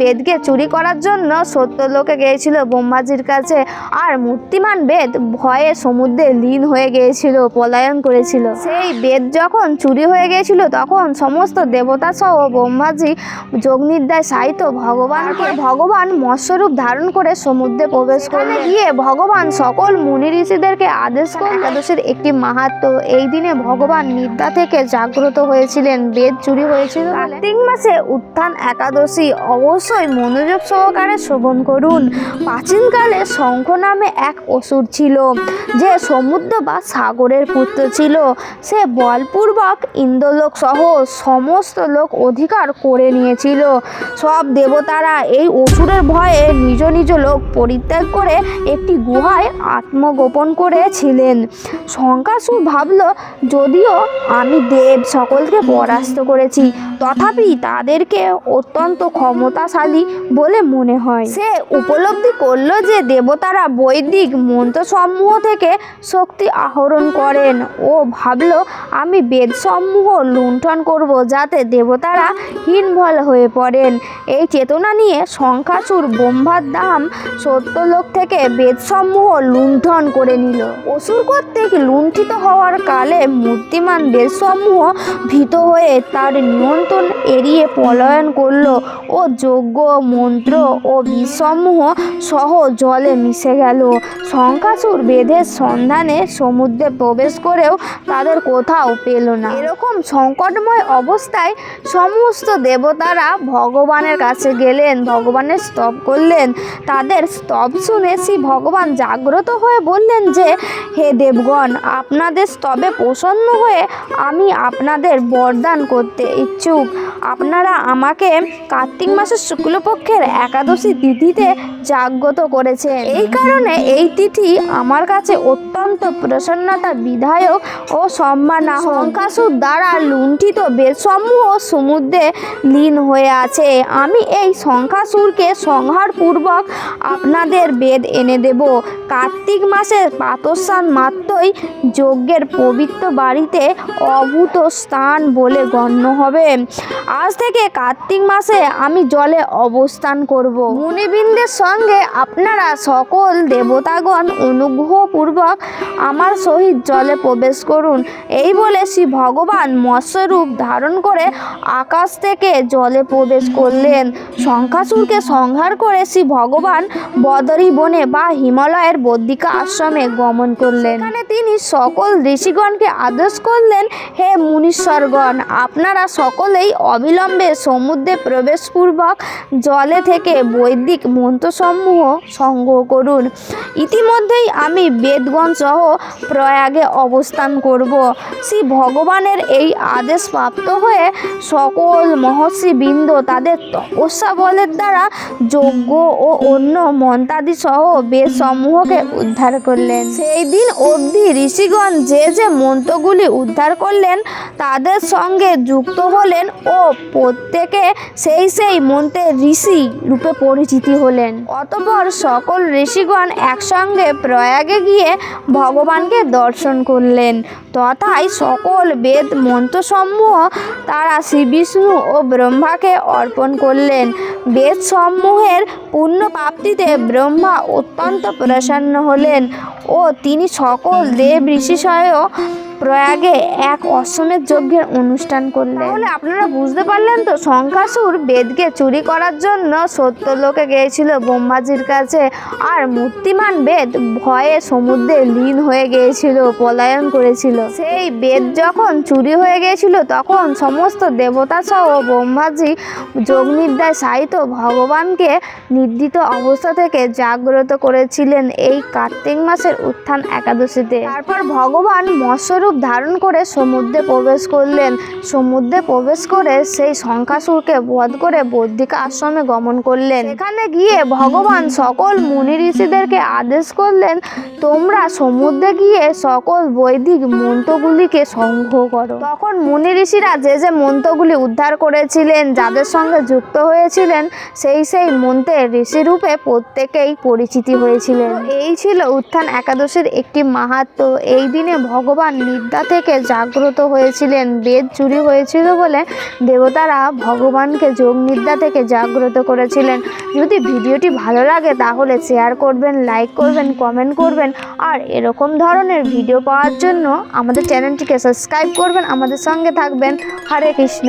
বেদকে চুরি করার জন্য সত্যলোকে গিয়েছিল ব্রহ্মাজির কাছে। আর মূর্তিমান বেদ ভয়ে সমুদ্রে লীন হয়ে গিয়েছিল, পলায়ন করেছিল। সেই বেদ যখন চুরি হয়ে গিয়েছিল, তখন সমস্ত দেবতা সহ ব্রহ্মাজি যোগনিদ্রায় সাহিত্য ভগবানকে ভগবান মৎস্যরূপ ধারণ করে সমুদ্রে প্রবেশ করে গিয়ে ভগবান সকল মুনি ঋষিদেরকে আদেশ করে একাদশীর একটি মাহাত্ম, এই দিনে ভগবান নিদ্রা থেকে জাগ্রত হয়েছিলেন, বেদ চুরি হয়েছিল কার্তিক মাসে উত্থান একাদশী অবশ্যই মনোযোগ সহকারে শ্রবণ করুন। প্রাচীনকালে শঙ্খ নামে এক অসুর ছিল, যে সমুদ্র বা সাগরের পুত্র ছিল। সে বলপূর্বক ইন্দ্রলোক সহ সমস্ত লোক অধিকার করে নিয়েছিল। সব দেবতারা এই অসুরের ভয়ে নিজ নিজ লোক পরিত্যাগ করে একটি গুহায় আত্মগোপন করেছিলেন। শঙ্কাসুর ভাবল, যদিও আমি দেব সকলকে পরাস্ত করেছি, তথাপি তাদেরকে অত্যন্ত ক্ষমতাশালী বলে মনে হয়। সে উপলব্ধি করল যে দেবতারা বৈদিক মন্ত্রসমূহ থেকে শক্তি আহরণ করেন ও ভাবল, আমি বেদসমূহ লুণ্ঠন করব যাতে দেবতারা হীনভল হয়ে পড়েন। এই চেতনা নিয়ে শঙ্খাসুর ব্রহ্মার দাম সত্যলোক থেকে বেদসমূহ লুণ্ঠন করে নিল। অসুর কর্তৃক লুণ্ঠিত হওয়ার কালে মূর্তিমান বেদসমূহ ভীত হয়ে তার নিয়ন্ত্রণ এড়িয়ে পলায়ন করল ও যজ্ঞ, মন্ত্র ও বিষসমূহ সহ জলে মিশে গেল। শঙ্কাসুর বেদের সন্ধানে সমুদ্রে প্রবেশ করেও তাদের কোথাও পেল না। এরকম সংকটময় অবস্থায় সমস্ত দেবতারা ভগবানের কাছে গেলেন, ভগবানের স্তব করলেন। তাদের স্তব শুনে শ্রী ভগবান জাগ্রত হয়ে বললেন যে, হে দেবগণ, আপনাদের স্তবে প্রসন্ন হয়ে আমি আপনাদের বরদান করতে ইচ্ছুক। আপনারা আমাকে কার্তিক মাসের শুক্লপক্ষের একাদশী তিথিতে জাগ্রত করেছেন। এই কারণে এই তিথি আমার কাছে অত্যন্ত প্রসন্নতা বিধায়ক ও সম্মানাহ শঙ্কাসুর দ্বারা লুণ্ঠিত বেদসমূহ সমুদ্রে লীন হয়ে আছে। আমি এই শঙ্কাসুরকে সংহারপূর্বক আপনাদের বেদ এনে দেব। কার্তিক মাসের পাতস্থান মাত্রই যজ্ঞের পবিত্র বাড়িতে অভূত স্থান বলে গণ্য হবে। আজ থেকে কার্তিক মাসে আমি জলে অবস্থান করব। মুনিবৃন্দের সঙ্গে আপনারা সকল দেবতাগণ অনুগ্রহপূর্বক আমার সহিত জলে প্রবেশ করুন। এই বলে শ্রী ভগবান মৎস্যরূপ ধারণ করে আকাশ থেকে জলে প্রবেশ করলেন। শঙ্খাসুরকে সংহার করে শ্রী ভগবান বদরী বনে বা হিমালয়ের বদ্রিকা আশ্রমে গমন করলেন। এখানে তিনি সকল ঋষিগণকে আদেশ করলেন, হে মুনীশ্বরগণ, আপনারা সকলেই অবিলম্বে সমুদ্রে প্রবেশপূর্বক জলে থেকে বৈদিক মন্ত্রসমূহ সংগ্রহ করুন। ইতিমধ্যেই আমি বেদগণ সহ প্রয়াগে অবস্থান করব। শ্রী ভগবানের এই আদেশ প্রাপ্ত হয়ে সকল মহর্ষিবৃন্দ তাদের তপস্যা বলের দ্বারা যজ্ঞ ও অন্য মন্ত্রাদি সহ বেদ সমূহকে উদ্ধার করলেন। সেই দিন অবধি ঋষিগণ যে যে মন্ত্রগুলি উদ্ধার করলেন, তাদের সঙ্গে যুক্ত হলেন ও প্রত্যেকে সেই সেই মন্ত্রের ঋষি রূপে পরিচিতি হলেন। অতপর সকল ঋষিগণ একসঙ্গে প্রয়াগে গিয়ে ভগবানকে দর্শন করলেন। তথায় সকল বেদ মন্ত্রসমূহ তারা শ্রী বিষ্ণু ও ব্রহ্মাকে অর্পণ করলেন। বেদ সমূহের পূর্ণ প্রাপ্তিতে ব্রহ্মা অত্যন্ত প্রসন্ন হলেন ও তিনি সকল দেব ঋষি সহ প্রয়াগে এক অশ্বমেধ যজ্ঞের অনুষ্ঠান করলেন। তাহলে আপনারা বুঝতে পারলেন তো শঙ্কাসুর বেদকে চুরি করার জন্য সত্যলোকে গিয়েছিল ব্রহ্মাজির কাছে, আর মূর্তিমান বেদ ভয়ে সমুদ্রে লীন হয়ে গিয়েছিল, পলায়ন করেছিল। সেই বেদ যখন চুরি হয়ে গিয়েছিল, তখন সমস্ত দেবতা সহ ব্রহ্মাজি যোগনিদ্রায় সাহিত্য ভগবানকে নির্দিত অবস্থা থেকে জাগ্রত করেছিলেন এই কার্তিক মাসের উত্থান একাদশীতে। তারপর ভগবান মৎস্যরূপ ধারণ করে সমুদ্রে প্রবেশ করলেন। সমুদ্রে প্রবেশ করে সেই শঙ্কাসুরকে বধ করে বৌদ্ধিকা আশ্রমে গমন করলেন। এখানে গিয়ে ভগবান সকল মুনি ঋষিদেরকে আদেশ করলেন, তোমরা সমুদ্রে গিয়ে সকল বৈদিক মন্ত্রগুলিকে সংগ্রহ করো। তখন মুনি ঋষিরা যে যে মন্ত্রগুলি উদ্ধার করেছিলেন, যাদের সঙ্গে যুক্ত হয়েছিলেন, সেই সেই মন্ত্রের ঋষিরূপে প্রত্যেকেই পরিচিতি হয়েছিলেন। এই ছিল উত্থান একাদশীর একটি মাহাত্ম এই দিনে ভগবান নিদ্রা থেকে জাগ্রত হয়েছিলেন, বেদ চুরি হয়েছিল বলে দেবতারা ভগবানকে যোগ নিদ্যা থেকে জাগ্রত করেছিলেন। যদি ভিডিওটি ভালো লাগে তাহলে শেয়ার করবেন লাইক করবেন কমেন্ট করবেন। আর এরকম ধরনের ভিডিও পাওয়ার জন্য আমাদের চ্যানেলটিকে সাবস্ক্রাইব করবেন, আমাদের সঙ্গে থাকবেন। হরে কৃষ্ণ।